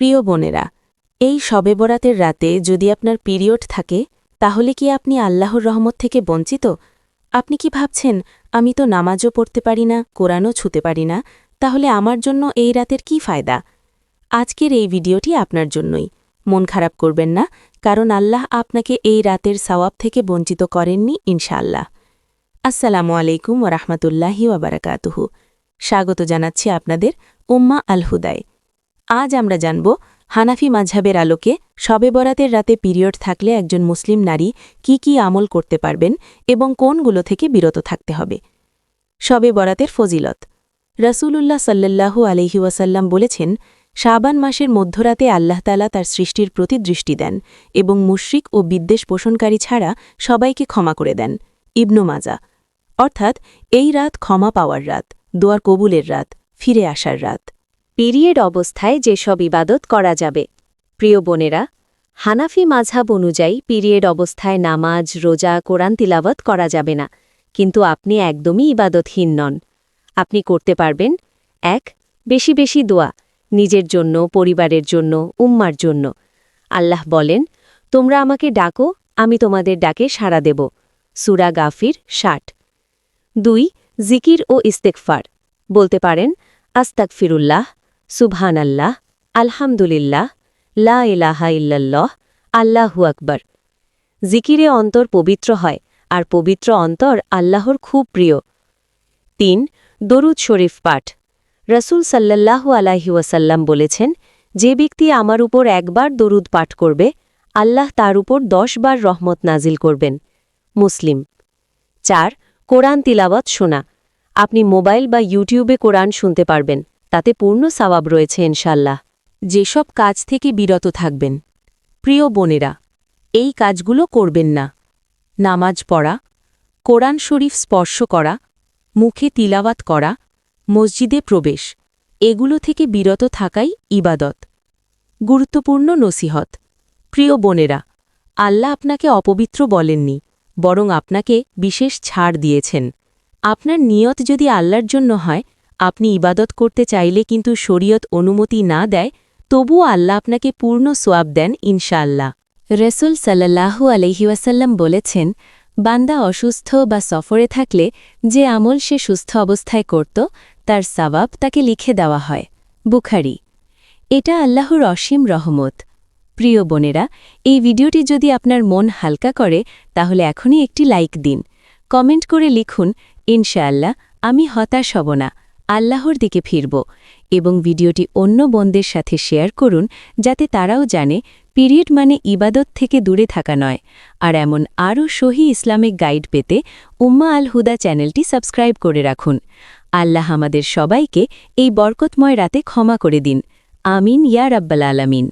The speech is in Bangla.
প্রিয় বোনেরা, এই শবে বরাতের রাতে যদি আপনার পিরিয়ড থাকে, তাহলে কি আপনি আল্লাহর রহমত থেকে বঞ্চিত? আপনি কি ভাবছেন, আমি তো নামাজও পড়তে পারি না, কোরআনও ছুতে পারি না, তাহলে আমার জন্য এই রাতের কি ফায়দা? আজকের এই ভিডিওটি আপনার জন্যই। মন খারাপ করবেন না, কারণ আল্লাহ আপনাকে এই রাতের সওয়াব থেকে বঞ্চিত করেননি, ইনশাআল্লাহ। আসসালামু আলাইকুম ওরহমতুল্লাহি ওবরাকাতুহু স্বাগত জানাচ্ছি আপনাদের উম্মা আল হুদায় আজ আমরা জানব হানাফি মাঝহাবের আলোকে শবে বরাতের রাতে পিরিয়ড থাকলে একজন মুসলিম নারী কি কি আমল করতে পারবেন এবং কোনগুলো থেকে বিরত থাকতে হবে। শবে বরাতের ফজিলত। রসূলুল্লাহ সাল্লাল্লাহু আলহি ওয়াসাল্লাম বলেছেন, শাবান মাসের মধ্যরাতে আল্লাহতালা তার সৃষ্টির প্রতি দৃষ্টি দেন এবং মুশরিক ও বিদ্বেষ পোষণকারী ছাড়া সবাইকে ক্ষমা করে দেন। ইবনু মাজা। অর্থাৎ এই রাত ক্ষমা পাওয়ার রাত দোয়ার কবুলের রাত, ফিরে আসার রাত। পিরিয়ড অবস্থায় যেসব ইবাদত করা যাবে। প্রিয় বোনেরা, হানাফি মাঝহাব অনুযায়ী পিরিয়ড অবস্থায় নামাজ, রোজা, কোরআন তিলাবত করা যাবে না। কিন্তু আপনি একদমই ইবাদতহীন নন। আপনি করতে পারবেন, এক, বেশি বেশি দোয়া, নিজের জন্য, পরিবারের জন্য, উম্মার জন্য। আল্লাহ বলেন, তোমরা আমাকে ডাকো, আমি তোমাদের ডাকে সাড়া দেব। সুরা গাফির ষাট। দুই, জিকির ও ইস্তেকফার বলতে পারেন আস্তাকফিরুল্লাহ সুবহান আল্লাহ আলহামদুলিল্লাহ, লা ইলাহা ইল্লাল্লাহ, আল্লাহু আকবর। জিকিরে অন্তর পবিত্র হয়, আর পবিত্র অন্তর আল্লাহর খুব প্রিয়। তিন, দরুদ শরীফ পাঠ। রসুল সাল্লাল্লাহু আলাহি ওয়াসাল্লাম বলেছেন, যে ব্যক্তি আমার উপর একবার দরুদ পাঠ করবে, আল্লাহ তার উপর দশ বার রহমত নাজিল করবেন। মুসলিম। চার, কোরআন তিলাওয়াত শোনা। আপনি মোবাইল বা ইউটিউবে কোরআন শুনতে পারবেন। তাতে পূর্ণ সাওয়াব রয়েছে ইনশাল্লাহ যেসব কাজ থেকে বিরত থাকবেন। প্রিয় বোনেরা, এই কাজগুলো করবেন না। নামাজ পড়া, কোরআন শরীফ স্পর্শ করা, মুখে তিলাওয়াত করা, মসজিদে প্রবেশ, এগুলো থেকে বিরত থাকাই ইবাদত। গুরুত্বপূর্ণ নসিহত। প্রিয় বোনেরা, আল্লাহ আপনাকে অপবিত্র বলেননি, বরং আপনাকে বিশেষ ছাড় দিয়েছেন। আপনার নিয়ত যদি আল্লাহর জন্য হয় আপনি ইবাদত করতে চাইলে কিন্তু শরীয়ত অনুমতি না দেয়, তবুও আল্লাহ আপনাকে পূর্ণ সোয়াব দেন, ইনশাআল্লাহ। রসুল সাল্লাহু আলহিউসাল্লাম বলেছেন, বান্দা অসুস্থ বা সফরে থাকলে যে আমল সে সুস্থ অবস্থায় করত, তার সাবাব তাকে লিখে দেওয়া হয়। বুখারি। এটা আল্লাহর অসীম রহমত। প্রিয় বোনেরা, এই ভিডিওটি যদি আপনার মন হালকা করে, তাহলে এখনই একটি লাইক দিন। কমেন্ট করে লিখুন, ইনশাআল্লাহ, আমি হতাশ হব না। আল্লাহর দিকে ফিরব এবং ভিডিওটি অন্য বোনদের সাথে শেয়ার করুন যাতে তারাও জানে, পিরিয়ড মানে ইবাদত থেকে দূরে থাকা নয়। আর এমন আরও সহি ইসলামিক গাইড পেতে উম্মা আল হুদা চ্যানেলটি সাবস্ক্রাইব করে রাখুন। আল্লাহ আমাদের সবাইকে এই বরকতময় রাতে ক্ষমা করে দিন। আমিন ইয়ার রাব্বাল আলামিন।